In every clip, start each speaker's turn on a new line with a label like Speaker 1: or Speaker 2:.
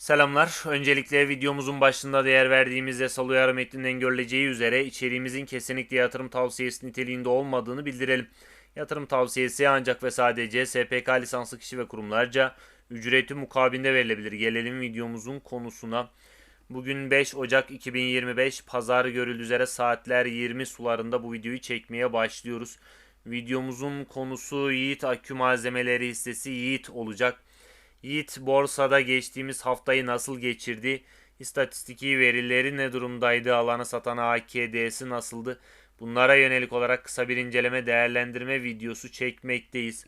Speaker 1: Selamlar. Öncelikle videomuzun başında değer verdiğimiz yasal uyarı metninden görüleceği üzere içeriğimizin kesinlikle yatırım tavsiyesi niteliğinde olmadığını bildirelim. Yatırım tavsiyesi ancak ve sadece SPK lisanslı kişi ve kurumlarca ücreti mukabilinde verilebilir. Gelelim videomuzun konusuna. Bugün 5 Ocak 2025 pazar görüldüğü üzere saatler 20 sularında bu videoyu çekmeye başlıyoruz. Videomuzun konusu Yiğit Akü Malzemeleri hissesi Yiğit olacak. Yiğit borsada geçtiğimiz haftayı nasıl geçirdi? İstatistiki verileri ne durumdaydı? Alanı satan AKD'si nasıldı? Bunlara yönelik olarak kısa bir inceleme değerlendirme videosu çekmekteyiz.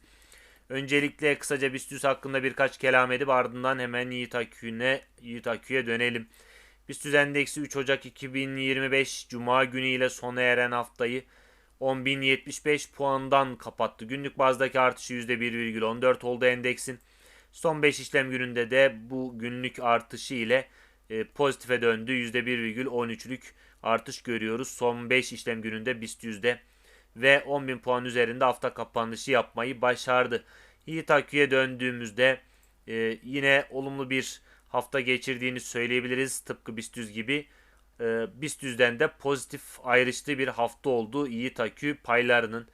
Speaker 1: Öncelikle kısaca BIST hakkında birkaç kelam edip ardından hemen Yiğit Akü'ne Yiğit Akü'ye dönelim. BIST endeksi 3 Ocak 2025 Cuma günü ile sona eren haftayı 10.075 puandan kapattı. Günlük bazdaki artışı %1,14 oldu endeksin. Son 5 işlem gününde de bu günlük artışı ile e, pozitife döndü. %1,13'lük artış görüyoruz. Son 5 işlem gününde BIST yüzde ve 10.000 puan üzerinde hafta kapanışı yapmayı başardı. Yiğit Akü'ye döndüğümüzde e, yine olumlu bir hafta geçirdiğini söyleyebiliriz. Tıpkı BIST 100 gibi. E, BIST 100'den de pozitif ayrıştığı bir hafta oldu Yiğit Akü paylarının.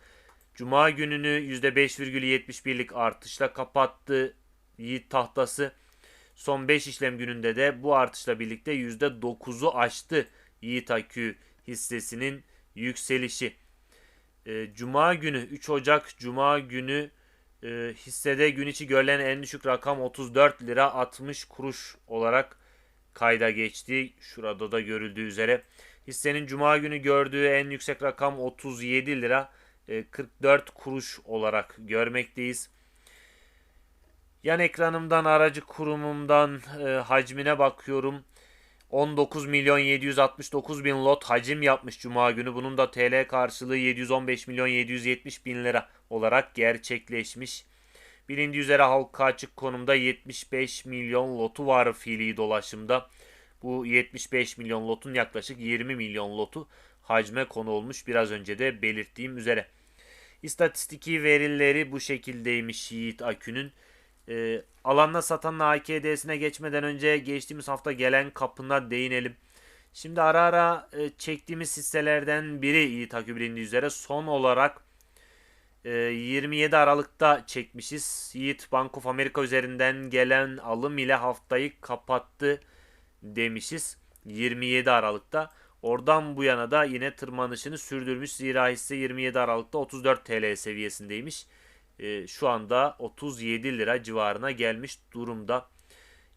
Speaker 1: Cuma gününü %5,71'lik artışla kapattı. Yiğit tahtası son 5 işlem gününde de bu artışla birlikte %9'u aştı Yiğit Akü hissesinin yükselişi. E, Cuma günü 3 Ocak Cuma günü e, hissede gün içi görülen en düşük rakam 34 lira 60 kuruş olarak kayda geçti. Şurada da görüldüğü üzere. Hissenin Cuma günü gördüğü en yüksek rakam 37 lira e, 44 kuruş olarak görmekteyiz. Yan ekranımdan aracı kurumumdan e, hacmine bakıyorum. 19 milyon 769 bin lot hacim yapmış Cuma günü. Bunun da TL karşılığı 715 milyon 770 bin lira olarak gerçekleşmiş. Bilindiği üzere halka açık konumda 75 milyon lotu var fiili dolaşımda. Bu 75 milyon lotun yaklaşık 20 milyon lotu hacme konu olmuş biraz önce de belirttiğim üzere. İstatistiki verileri bu şekildeymiş Yiğit Akü'nün. E, alanla satanın AKD'sine geçmeden önce geçtiğimiz hafta gelen kapına değinelim. Şimdi ara ara e, çektiğimiz hisselerden biri Yiğit Akü bilindiği üzere son olarak e, 27 Aralık'ta çekmişiz. Yiğit Bank of America üzerinden gelen alım ile haftayı kapattı demişiz. 27 Aralık'ta. Oradan bu yana da yine tırmanışını sürdürmüş. Zira hisse 27 Aralık'ta 34 TL seviyesindeymiş e, şu anda 37 lira civarına gelmiş durumda.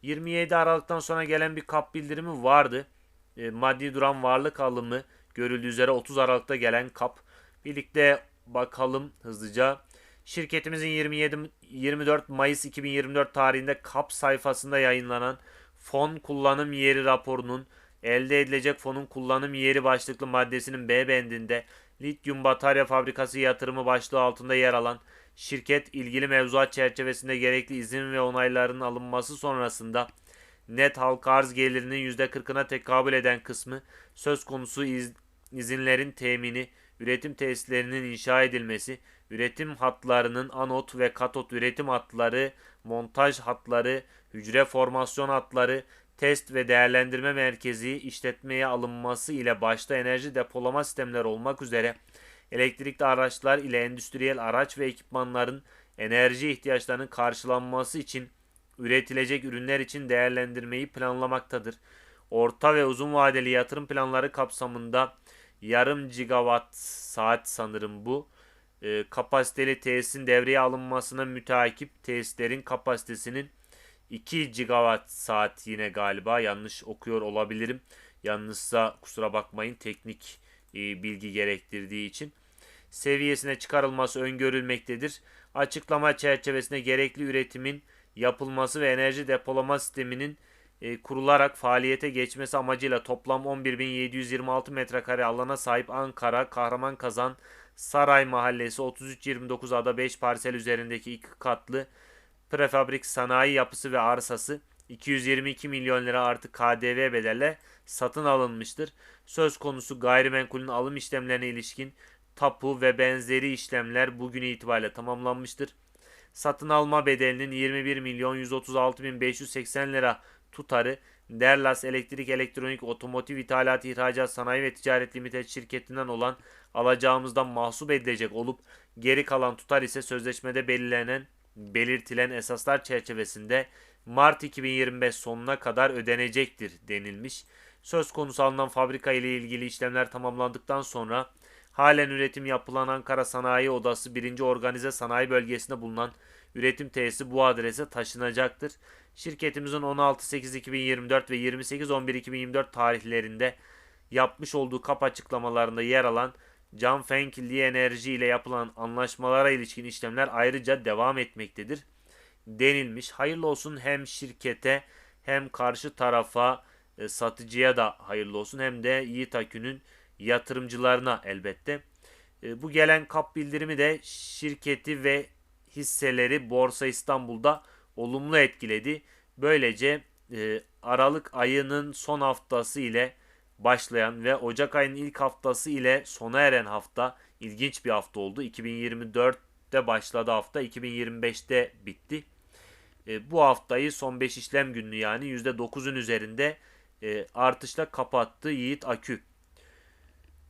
Speaker 1: 27 Aralık'tan sonra gelen bir kap bildirimi vardı. E, maddi duran varlık alımı görüldüğü üzere 30 Aralık'ta gelen kap. Birlikte bakalım hızlıca. Şirketimizin 27 24 Mayıs 2024 tarihinde kap sayfasında yayınlanan fon kullanım yeri raporunun elde edilecek fonun kullanım yeri başlıklı maddesinin B bendinde lityum batarya fabrikası yatırımı başlığı altında yer alan şirket ilgili mevzuat çerçevesinde gerekli izin ve onayların alınması sonrasında net halka arz gelirinin %40'ına tekabül eden kısmı söz konusu iz, izinlerin temini, üretim tesislerinin inşa edilmesi, üretim hatlarının anot ve katot üretim hatları, montaj hatları, hücre formasyon hatları, test ve değerlendirme merkezi işletmeye alınması ile başta enerji depolama sistemleri olmak üzere elektrikli araçlar ile endüstriyel araç ve ekipmanların enerji ihtiyaçlarının karşılanması için üretilecek ürünler için değerlendirmeyi planlamaktadır. Orta ve uzun vadeli yatırım planları kapsamında yarım gigawatt saat sanırım bu. E, kapasiteli tesisin devreye alınmasına müteakip tesislerin kapasitesinin 2 gigawatt saat yine galiba yanlış okuyor olabilirim. Yanlışsa kusura bakmayın teknik bilgi gerektirdiği için seviyesine çıkarılması öngörülmektedir. Açıklama çerçevesinde gerekli üretimin yapılması ve enerji depolama sisteminin e, kurularak faaliyete geçmesi amacıyla toplam 11.726 metrekare alana sahip Ankara, Kahraman Kazan, Saray Mahallesi 3329 ada 5 parsel üzerindeki iki katlı prefabrik sanayi yapısı ve arsası 222 milyon lira artı KDV bedelle satın alınmıştır. Söz konusu gayrimenkulün alım işlemlerine ilişkin tapu ve benzeri işlemler bugün itibariyle tamamlanmıştır. Satın alma bedelinin 21 milyon 136 bin 580 lira tutarı Derlas Elektrik Elektronik Otomotiv İthalat İhracat Sanayi ve Ticaret Limited şirketinden olan alacağımızdan mahsup edilecek olup geri kalan tutar ise sözleşmede belirlenen belirtilen esaslar çerçevesinde Mart 2025 sonuna kadar ödenecektir denilmiş. Söz konusu alınan fabrika ile ilgili işlemler tamamlandıktan sonra halen üretim yapılan Ankara Sanayi Odası 1. Organize Sanayi Bölgesi'nde bulunan üretim tesisi bu adrese taşınacaktır. Şirketimizin 16.8.2024 ve 28.11.2024 tarihlerinde yapmış olduğu kap açıklamalarında yer alan Canfeng Li Enerji ile yapılan anlaşmalara ilişkin işlemler ayrıca devam etmektedir denilmiş. Hayırlı olsun hem şirkete hem karşı tarafa e, satıcıya da hayırlı olsun hem de Yiğit Akü'nün yatırımcılarına elbette. E, bu gelen kap bildirimi de şirketi ve hisseleri Borsa İstanbul'da olumlu etkiledi. Böylece e, Aralık ayının son haftası ile başlayan ve Ocak ayının ilk haftası ile sona eren hafta ilginç bir hafta oldu. 2024'te başladı hafta, 2025'te bitti. E, bu haftayı son 5 işlem günü yani %9'un üzerinde e, artışla kapattı Yiğit Akü.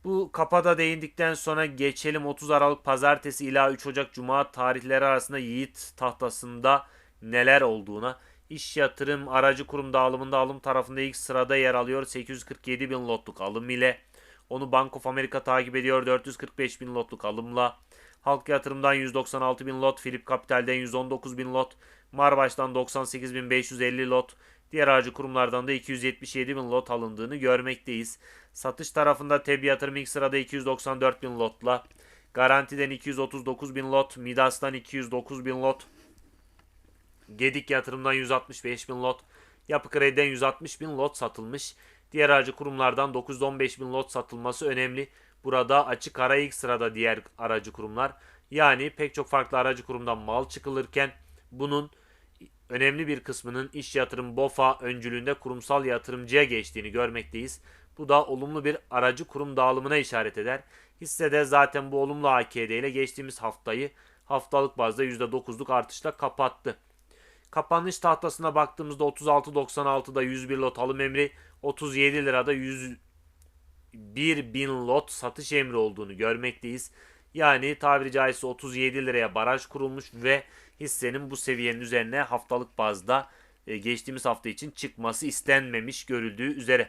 Speaker 1: Bu kapada değindikten sonra geçelim 30 Aralık Pazartesi ila 3 Ocak Cuma tarihleri arasında Yiğit tahtasında neler olduğuna. İş yatırım aracı kurum dağılımında alım tarafında ilk sırada yer alıyor 847 bin lotluk alım ile. Onu Bank of America takip ediyor 445 bin lotluk alımla. Halk yatırımdan 196 bin lot, Philip Capital'den 119 bin lot, Marbaş'tan 98.550 lot, diğer aracı kurumlardan da 277 bin lot alındığını görmekteyiz. Satış tarafında TEB yatırım ilk sırada 294 bin lotla, Garanti'den 239 bin lot, Midas'tan 209 bin lot, Gedik yatırımdan 165 bin lot, Yapı Kredi'den 160 bin lot satılmış. Diğer aracı kurumlardan 915 bin lot satılması önemli. Burada açık ara ilk sırada diğer aracı kurumlar. Yani pek çok farklı aracı kurumdan mal çıkılırken bunun önemli bir kısmının iş yatırım BOFA öncülüğünde kurumsal yatırımcıya geçtiğini görmekteyiz. Bu da olumlu bir aracı kurum dağılımına işaret eder. Hissede zaten bu olumlu AKD ile geçtiğimiz haftayı haftalık bazda %9'luk artışla kapattı. Kapanış tahtasına baktığımızda 36.96'da 101 lot alım emri, 37 lirada 101 bin lot satış emri olduğunu görmekteyiz. Yani tabiri caizse 37 liraya baraj kurulmuş ve hissenin bu seviyenin üzerine haftalık bazda e, geçtiğimiz hafta için çıkması istenmemiş görüldüğü üzere.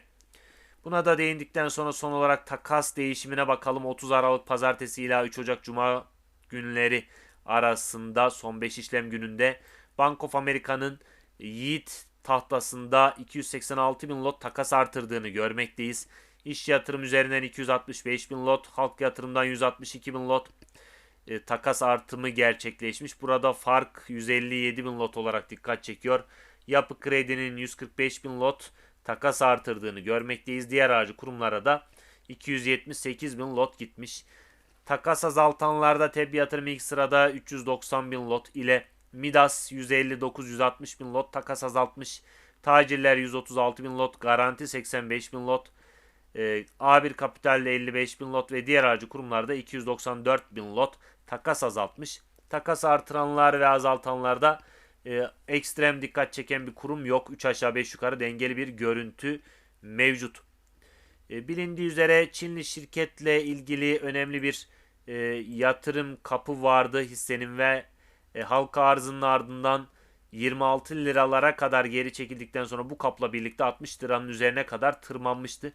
Speaker 1: Buna da değindikten sonra son olarak takas değişimine bakalım. 30 Aralık Pazartesi ila 3 Ocak Cuma günleri arasında son 5 işlem gününde Bank of America'nın Yiğit tahtasında 286 bin lot takas artırdığını görmekteyiz. İş yatırım üzerinden 265 bin lot, halk yatırımdan 162 bin lot e, takas artımı gerçekleşmiş. Burada fark 157 bin lot olarak dikkat çekiyor. Yapı Kredi'nin 145 bin lot takas artırdığını görmekteyiz. Diğer aracı kurumlara da 278 bin lot gitmiş. Takas azaltanlarda TEB yatırım ilk sırada 390 bin lot ile Midas 159-160 bin lot takas azaltmış. Tacirler 136 bin lot, garanti 85 bin lot, e, A1 Kapital'de 55 bin lot ve diğer aracı kurumlarda 294 bin lot takas azaltmış. Takas artıranlar ve azaltanlarda e, ekstrem dikkat çeken bir kurum yok. 3 aşağı 5 yukarı dengeli bir görüntü mevcut. E, bilindiği üzere Çinli şirketle ilgili önemli bir e, yatırım kapı vardı hissenin ve e, halka arzının ardından 26 liralara kadar geri çekildikten sonra bu kapla birlikte 60 liranın üzerine kadar tırmanmıştı.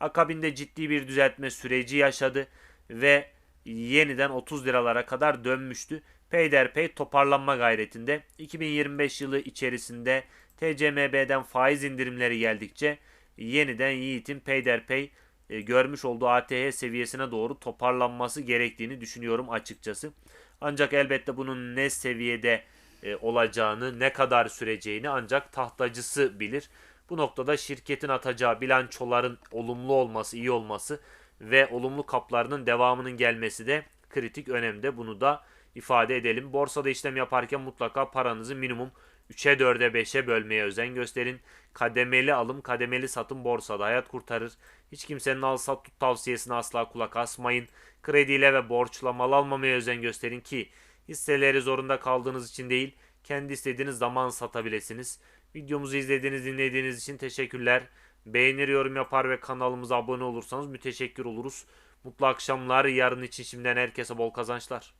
Speaker 1: Akabinde ciddi bir düzeltme süreci yaşadı ve yeniden 30 liralara kadar dönmüştü. Peyderpey toparlanma gayretinde 2025 yılı içerisinde TCMB'den faiz indirimleri geldikçe yeniden Yiğit'in Peyderpey e, görmüş olduğu ATH seviyesine doğru toparlanması gerektiğini düşünüyorum açıkçası. Ancak elbette bunun ne seviyede e, olacağını, ne kadar süreceğini ancak tahtacısı bilir. Bu noktada şirketin atacağı bilançoların olumlu olması, iyi olması ve olumlu kaplarının devamının gelmesi de kritik önemde. Bunu da ifade edelim. Borsada işlem yaparken mutlaka paranızı minimum 3'e 4'e 5'e bölmeye özen gösterin. Kademeli alım, kademeli satım borsada hayat kurtarır. Hiç kimsenin al sat tut tavsiyesine asla kulak asmayın. Krediyle ve borçla mal almamaya özen gösterin ki hisseleri zorunda kaldığınız için değil, kendi istediğiniz zaman satabilirsiniz. Videomuzu izlediğiniz, dinlediğiniz için teşekkürler. Beğenir, yorum yapar ve kanalımıza abone olursanız müteşekkir oluruz. Mutlu akşamlar. Yarın için şimdiden herkese bol kazançlar.